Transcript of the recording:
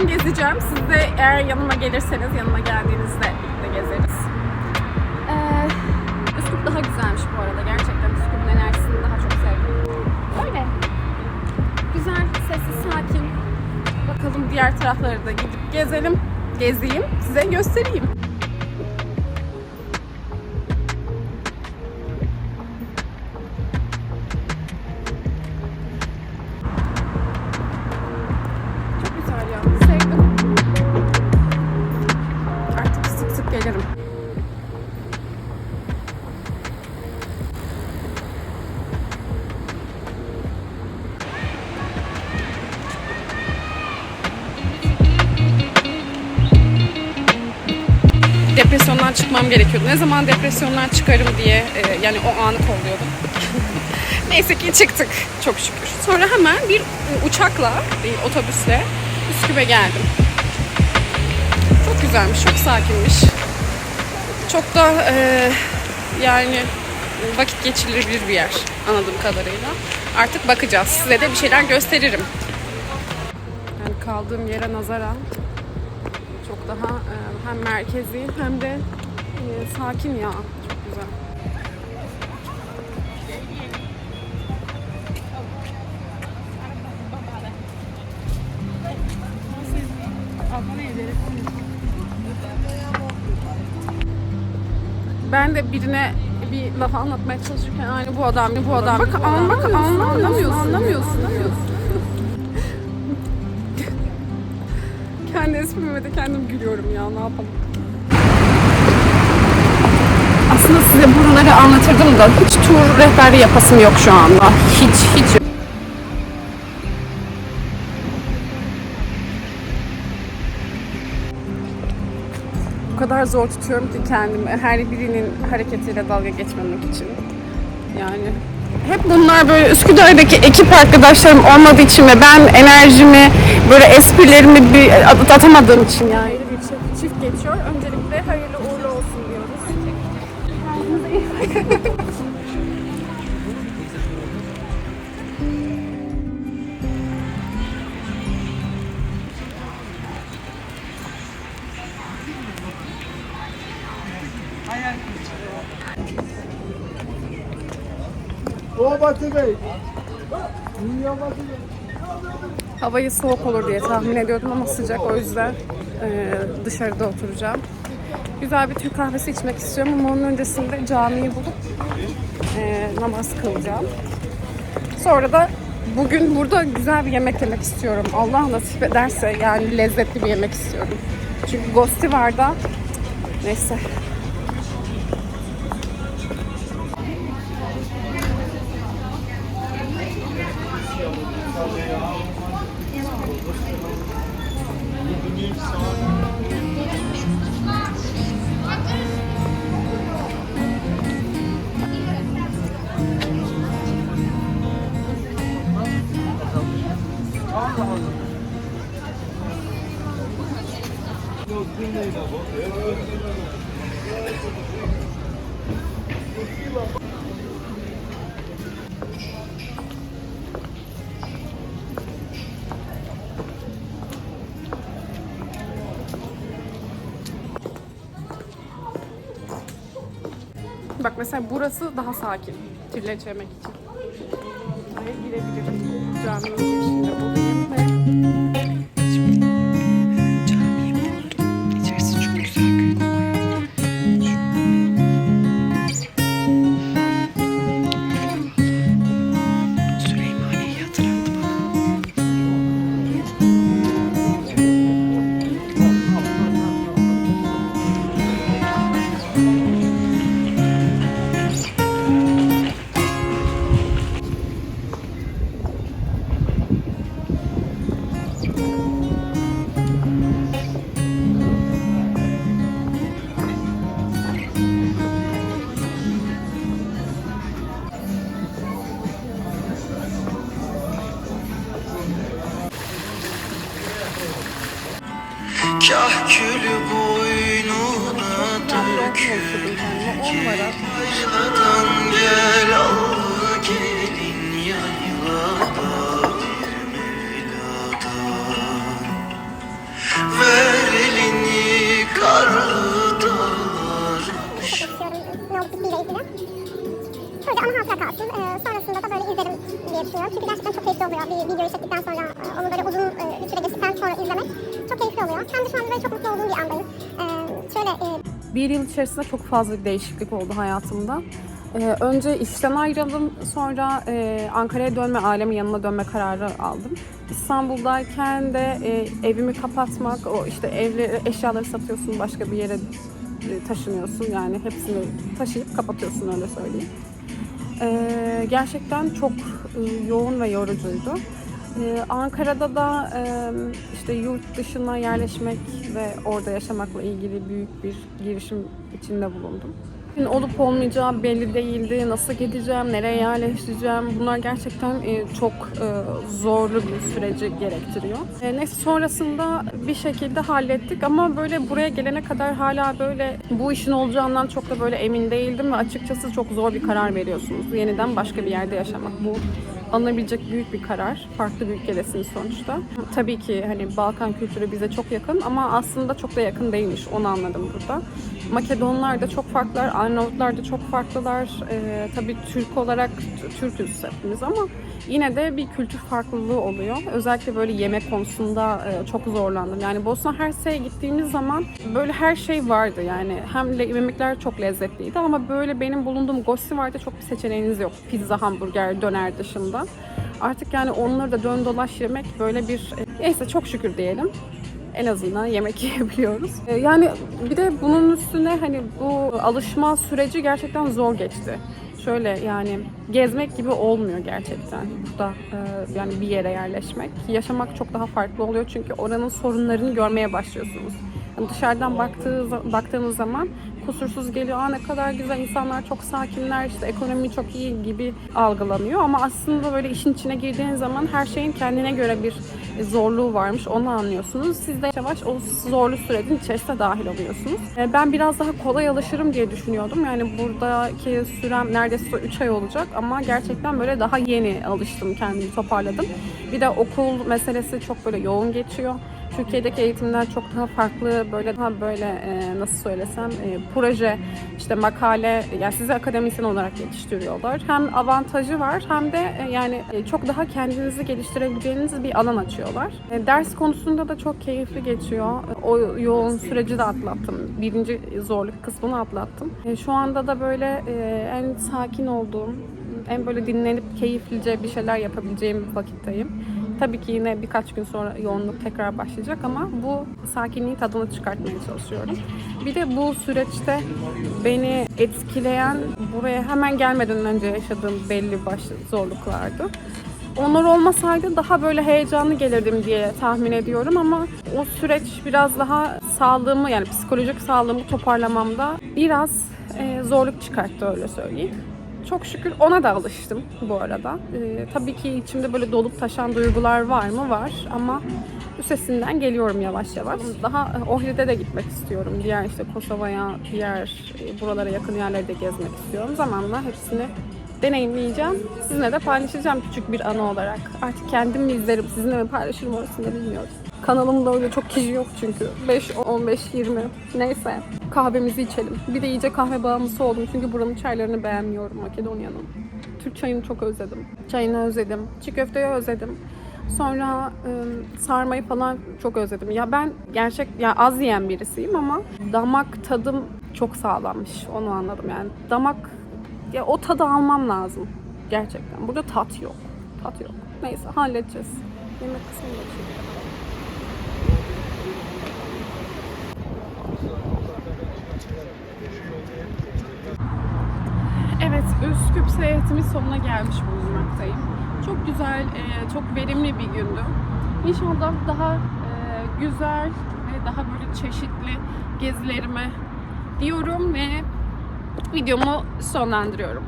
Ben gezeceğim. Siz de eğer yanıma gelirseniz, yanıma geldiğinizde birlikte gezeriz. Ee, Üsküp daha güzelmiş bu arada. Gerçekten Üsküp'ün enerjisini daha çok sevdim. Öyle. Güzel, sessiz, sakin. Bakalım diğer tarafları da gidip gezelim. Gezeyim, size göstereyim. Depresyondan çıkmam gerekiyordu. Ne zaman depresyondan çıkarım diye e, yani o anı kolluyordum. Neyse ki çıktık çok şükür. Sonra hemen bir uçakla, bir otobüsle Üsküp'e geldim. Çok güzelmiş, çok sakinmiş. Çok da e, yani vakit geçirilebilir bir yer anladığım kadarıyla. Artık bakacağız. Size de bir şeyler gösteririm. Yani kaldığım yere nazaran çok daha e, hem merkezi hem de e, sakin ya. Çok güzel. Ben de birine bir laf anlatmaya çalışırken aynı bu adam, bu adam. Bak, an, bak anlamıyorsun, anlamıyorsun. Kendi esprime de kendim gülüyorum ya, ne yapalım. Aslında size buraları anlatırdım da hiç tur rehberi yapasım yok şu anda. Hiç, hiç. O kadar zor tutuyorum ki kendimi her birinin hareketiyle dalga geçmemek için. Yani hep bunlar böyle Üsküdar'daki ekip arkadaşlarım olmadığı için ve ben enerjimi böyle esprilerimi bir at- atamadığım için yani. Bir çift, çift geçiyor. Öncelikle hayırlı uğurlu olsun diyoruz. Kendinize Batı Bey. Dünya Batı Bey. Havayı soğuk olur diye tahmin ediyordum ama sıcak o yüzden e, dışarıda oturacağım. Güzel bir Türk kahvesi içmek istiyorum ama onun öncesinde camiyi bulup e, namaz kılacağım. Sonra da bugün burada güzel bir yemek yemek istiyorum. Allah nasip ederse yani lezzetli bir yemek istiyorum. Çünkü Gosti var da neyse. Bak mesela burası daha sakin. Trileçe yemek için. Buraya girebilirim. Caminin girişinde Kah külü boynuna dökül Yayladan gel al gelin yaylada Bir mevladan Ver elini karlı dağlar Proje ana hatıra kalsın. Ee, sonrasında da böyle izlerim diye düşünüyorum. Çünkü gerçekten çok keyifli oluyor. Bir video çektikten sonra e, onu böyle uzun e, bir süre geçtikten sonra izlemek keyifli oluyor. Ben de şu anda böyle çok mutlu olduğum bir andayım. E, şöyle e, Bir yıl içerisinde çok fazla değişiklik oldu hayatımda. Ee, önce işten ayrıldım, sonra e, Ankara'ya dönme, ailemin yanına dönme kararı aldım. İstanbul'dayken de e, evimi kapatmak, o işte evli eşyaları satıyorsun, başka bir yere e, taşınıyorsun. Yani hepsini taşıyıp kapatıyorsun öyle söyleyeyim. Ee, gerçekten çok e, yoğun ve yorucuydu. Ee, Ankara'da da işte yurt dışına yerleşmek ve orada yaşamakla ilgili büyük bir girişim içinde bulundum. Olup olmayacağı belli değildi. Nasıl gideceğim, nereye yerleşeceğim. Bunlar gerçekten e, çok e, zorlu bir süreci gerektiriyor. E, Neyse sonrasında bir şekilde hallettik ama böyle buraya gelene kadar hala böyle bu işin olacağından çok da böyle emin değildim ve açıkçası çok zor bir karar veriyorsunuz. Yeniden başka bir yerde yaşamak. Bu alınabilecek büyük bir karar. Farklı bir ülkedesiniz sonuçta. Tabii ki hani Balkan kültürü bize çok yakın ama aslında çok da yakın değilmiş. Onu anladım burada. Makedonlar da çok farklılar, Arnavutlar da çok farklılar. Ee, tabii Türk olarak Türk'üz hepimiz ama yine de bir kültür farklılığı oluyor. Özellikle böyle yemek konusunda e, çok zorlandım. Yani Bosna Hersek'e gittiğimiz zaman böyle her şey vardı. Yani hem le- yemekler çok lezzetliydi ama böyle benim bulunduğum Gostiva'da çok bir seçeneğiniz yok. Pizza, hamburger, döner dışında. Artık yani onları da dön dolaş yemek böyle bir... e, Neyse çok şükür diyelim en azından yemek yiyebiliyoruz. Ee, Yani bir de bunun üstüne hani bu alışma süreci gerçekten zor geçti. Şöyle yani gezmek gibi olmuyor gerçekten burada e, yani bir yere yerleşmek. Yaşamak çok daha farklı oluyor çünkü oranın sorunlarını görmeye başlıyorsunuz. Yani dışarıdan baktığı, baktığınız zaman kusursuz geliyor. Aa ne kadar güzel insanlar çok sakinler işte ekonomi çok iyi gibi algılanıyor ama aslında böyle işin içine girdiğiniz zaman her şeyin kendine göre bir zorluğu varmış onu anlıyorsunuz. Siz de yavaş o zorlu sürecin içerisine dahil oluyorsunuz. E, Ben biraz daha kolay alışırım diye düşünüyordum. Yani buradaki sürem neredeyse 3 ay olacak ama gerçekten böyle daha yeni alıştım kendimi toparladım. Bir de okul meselesi çok böyle yoğun geçiyor. Türkiye'deki eğitimden çok daha farklı böyle daha böyle e, nasıl söylesem e, proje işte makale yani sizi akademisyen olarak yetiştiriyorlar. Hem avantajı var hem de e, yani e, çok daha kendinizi geliştirebileceğiniz bir alan açıyorlar. E, ders konusunda da çok keyifli geçiyor. O yoğun süreci de atlattım. Birinci zorluk kısmını atlattım. E, şu anda da böyle e, en sakin olduğum, en böyle dinlenip keyiflice bir şeyler yapabileceğim vakitteyim. Tabii ki yine birkaç gün sonra yoğunluk tekrar başlayacak ama bu sakinliğin tadını çıkartmaya çalışıyorum. Bir de bu süreçte beni etkileyen buraya hemen gelmeden önce yaşadığım belli başlı zorluklardı. Onlar olmasaydı daha böyle heyecanlı gelirdim diye tahmin ediyorum ama o süreç biraz daha sağlığımı yani psikolojik sağlığımı toparlamamda biraz e, zorluk çıkarttı öyle söyleyeyim. Çok şükür ona da alıştım bu arada. Ee, tabii ki içimde böyle dolup taşan duygular var mı? Var ama üstesinden geliyorum yavaş yavaş. Daha e, Ohrid'e de gitmek istiyorum. Diğer işte Kosova'ya, diğer e, buralara yakın yerleri de gezmek istiyorum. Zamanla hepsini deneyimleyeceğim. Sizinle de paylaşacağım küçük bir anı olarak. Artık kendim mi izlerim, sizinle mi paylaşırım orasını da bilmiyorum. Kanalımda öyle çok kişi yok çünkü. 5, 15, 20 neyse. Kahvemizi içelim. Bir de iyice kahve bağımlısı oldum çünkü buranın çaylarını beğenmiyorum Makedonya'nın. Türk çayını çok özledim. Çayını özledim. Çiğ köfteyi özledim. Sonra ıı, sarmayı falan çok özledim. Ya ben gerçek ya az yiyen birisiyim ama damak tadım çok sağlammış. Onu anladım yani. Damak ya o tadı almam lazım. Gerçekten. Burada tat yok. Tat yok. Neyse halledeceğiz. Yemek kısmını da çekelim. Evet, Üsküp seyahatimin sonuna gelmiş bulunmaktayım. Çok güzel, e, çok verimli bir gündü. İnşallah daha e, güzel ve daha böyle çeşitli gezilerime diyorum ve videomu sonlandırıyorum.